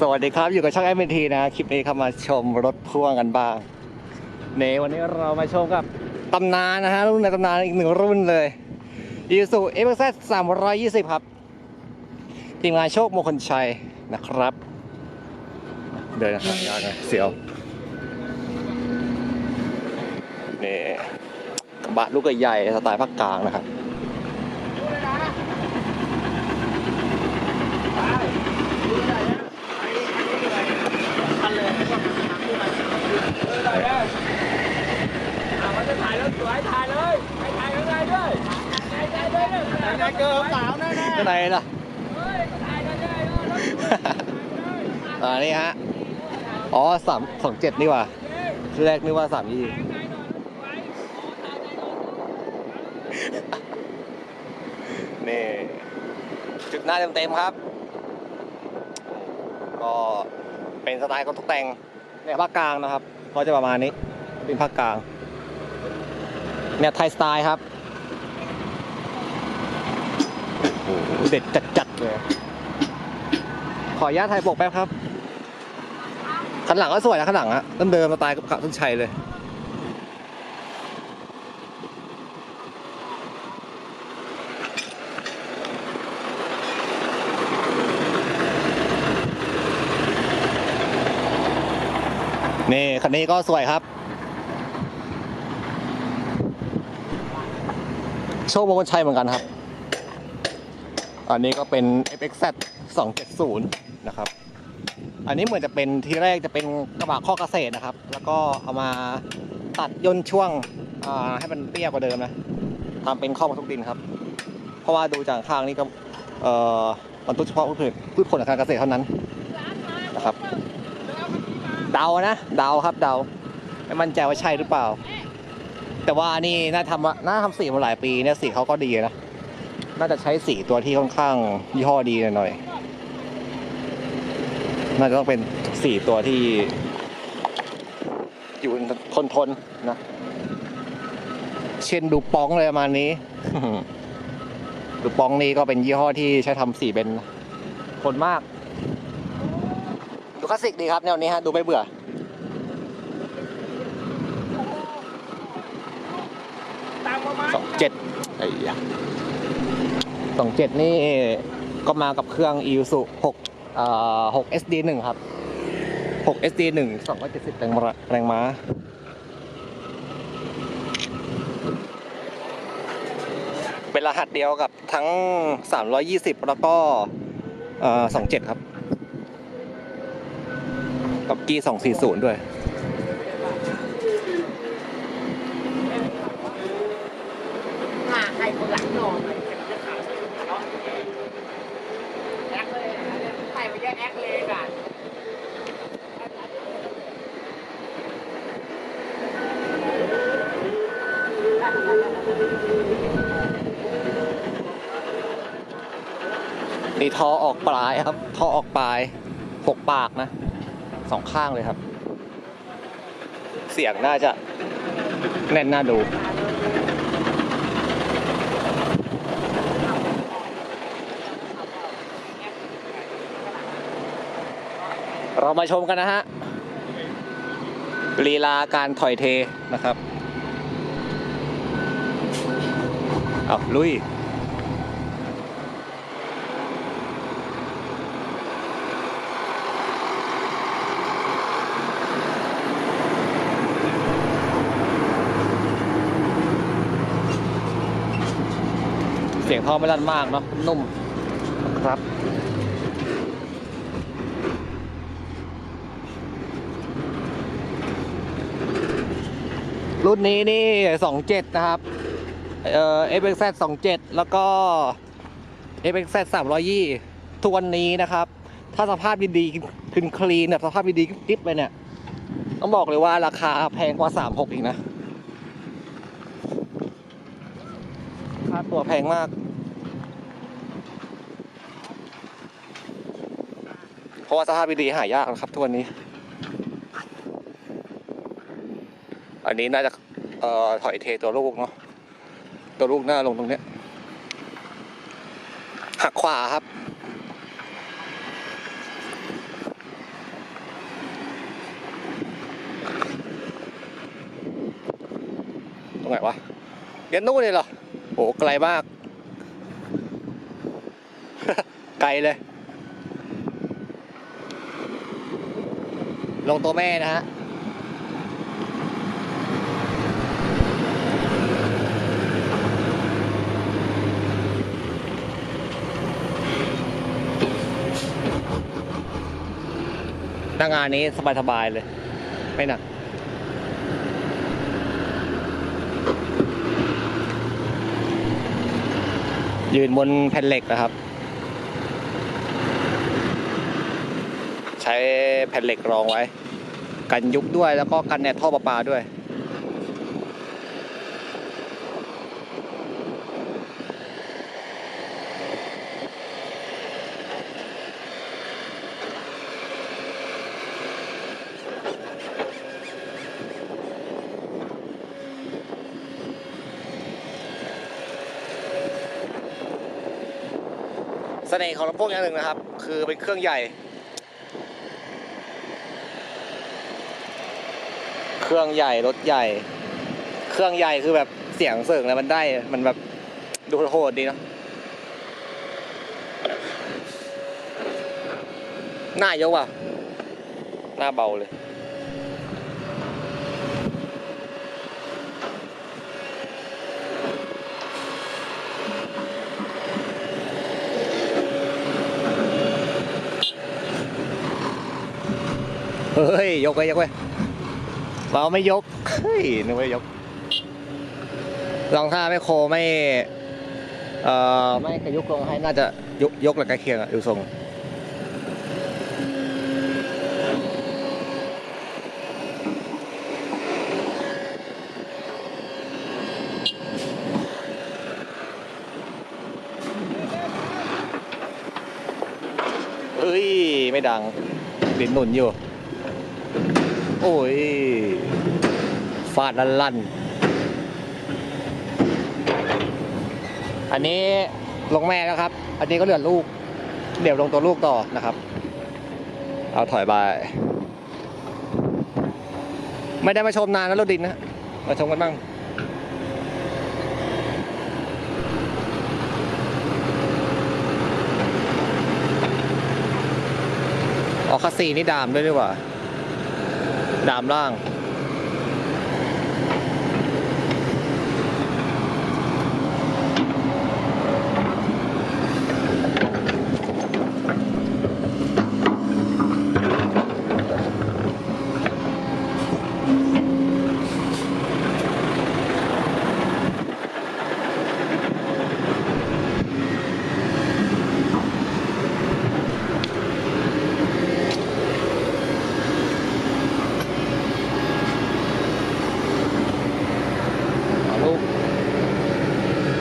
สวัสดีครับอยู่กับช่างเอ็มทีนะ คลิปนี้เข้ามาชมรถพ่วงกันบ้างเนวันนี้เรามาชมกับตำนานนะฮะรุ่นในตำนานอีกหนึ่งรุ่นเลยอีซูเอฟเอสสามร้อยยี่สิบครับทีมงานโชคมงคลชัยนะครับ เดินหายากนะเสียวนี่กระบะลูกใหญ่สไตล์ภาคกลางนะครับ ถ่ายแล้วสวยถ่ายเลยให้ถ่ายข้างในด้วยถ่ายถ่ายด้วยถ่ายในเกิร์สาวแน่แน่ก็ไหนล่ะเฮ้ยถ่ายกันเลยเอออ่านี่ฮะ อ๋อสามสองเจ็ดนี่หว่าทีแรกนึกว่าสามยี่นี่จุดหน้าเต็มๆครับ ก็เป็นสไตล์การตกแต่งเนี่ยภาคกลางนะครับ ก็จะประมาณนี้ เป็นภาคกลาง เนี่ยไทยสไตล์ครับ โอ้โหเด็ดจัดๆเลย ขออนุญาตถ่ายปกแป๊บครับคันหลังก็สวยนะคันหลังอะต้นเดิมสไตล์กับต้นชัยเลย นี่คันนี้ก็สวยครับ โชคมงคลชัยเหมือนกันครับ อันนี้ก็เป็น FXZ 270 นะครับ อันนี้เหมือนจะเป็นที่แรกจะเป็นกระบะข้อเกษตรนะครับ แล้วก็เอามาตัดย่นช่วงให้มันเตี้ยกว่าเดิมนะทำเป็นข้อบรรทุกดินครับ เพราะว่าดูจากข้างนี้ก็เอ่อบรรทุกเฉพาะพืชพืชผลทางการเกษตรเท่านั้นนะครับ เดานะ เดาครับเดาไม่มั่นใจว่าใช่หรือเปล่า แต่ว่านี่น่าทำน่าทำสีมาหลายปีเนี่ยสีเขาก็ดีนะ น่าจะใช้สีตัวที่ค่อนข้างยี่ห้อดีหน่อยน่าจะต้องเป็นสีตัวที่ อยู่ทนทนนะเช่นดูปองเลยประมาณนี้ดูปองนี้ก็เป็นยี่ห้อที่ใช้ทำสีเป็นทนมาก ดูคลาสสิกดีครับแนวนี้ฮะ ดูไม่เบื่อ ตามประมาณ สองเจ็ดไอ้ยะสองเจ็ดนี่ก็มากับเครื่อง e u s u หกเอ่อหก SD หนึ่งครับหก SD หนึ่งสองร้อยเจ็ดสิบแรงม้าแรงม้าเป็นรหัสเดียวกับทั้ง 320 แล้วก็เอ่อ27 ครับ กับกี240 ด้วย หน้าใครคนหลังนอนเลยจะขาวเนาะแอคเลยใส่ไปแยกแอคเลยอะ นี่ท่อออกปลายครับท่อออกปลายหกปากนะสองข้างเลยครับ เสียงน่าจะแน่นน่าดู เรามาชมกันนะฮะลีลาการถอยเทนะครับเอาลุยเสียงท่อไม่ลั่นมากเนาะนุ่มครับ รุ่นนี้นี่27นะครับ เอ่อ FXZ 27แล้วก็ FXZ 320ทุกวันนี้นะครับ ถ้าสภาพดีๆคลีนคลีนแบบสภาพดีๆกิ๊บเลยเนี่ย ต้องบอกเลยว่าราคาแพงกว่า36อีกนะ ค่าตัวแพงมากเพราะว่าสภาพดีๆหายากนะครับทุกวันนี้ อันนี้น่าจะเอ่อถอยเทตัวลูกเนาะตัวลูกหน้าลงตรงเนี้ยหักขวาครับ ตรงไหนวะเยันนู่นเลยเหรอโอ้ไกลมาก ไกลเลย ลงตัวแม่นะฮะ น้างานนี้สบายๆเลย ไม่หนัก ยืนบนแผ่นเหล็กนะครับ ใช้แผ่นเหล็กรองไว้ กันยุบด้วยแล้วก็กันแนดท่อประปาด้วย น่ห์ของลำโพงอย่างหนึ่งนะครับ คือเป็นเครื่องใหญ่ เครื่องใหญ่รถใหญ่ เครื่องใหญ่คือแบบเสียงเสริงแล้วมันได้มันแบบดูโหดดีเนอะหน้ายกว่ะหน้าเบาเลย เฮ้ย ยกไปยกไปเราไม่ยก เฮ้ยนึกว่ายก ลองท่าไม่โคไม่ เอ่อ ไม่กระยุกลงให้น่าจะยกยกหรือใกล้เคียงอะดูทรงเฮ้ย ไม่ดังดินหนุนอยู่ โอ้ยฟาดลั่นลั่นอันนี้ลงแม่แล้วครับ อันนี้ก็เหลือลูก เดี๋ยวลงตัวลูกต่อนะครับ เอาถอยไป ไม่ได้มาชมนานแล้วรถดินนะ มาชมกันบ้างออกคัสซีนี่ดามด้วยดีกว่า ดามล่าง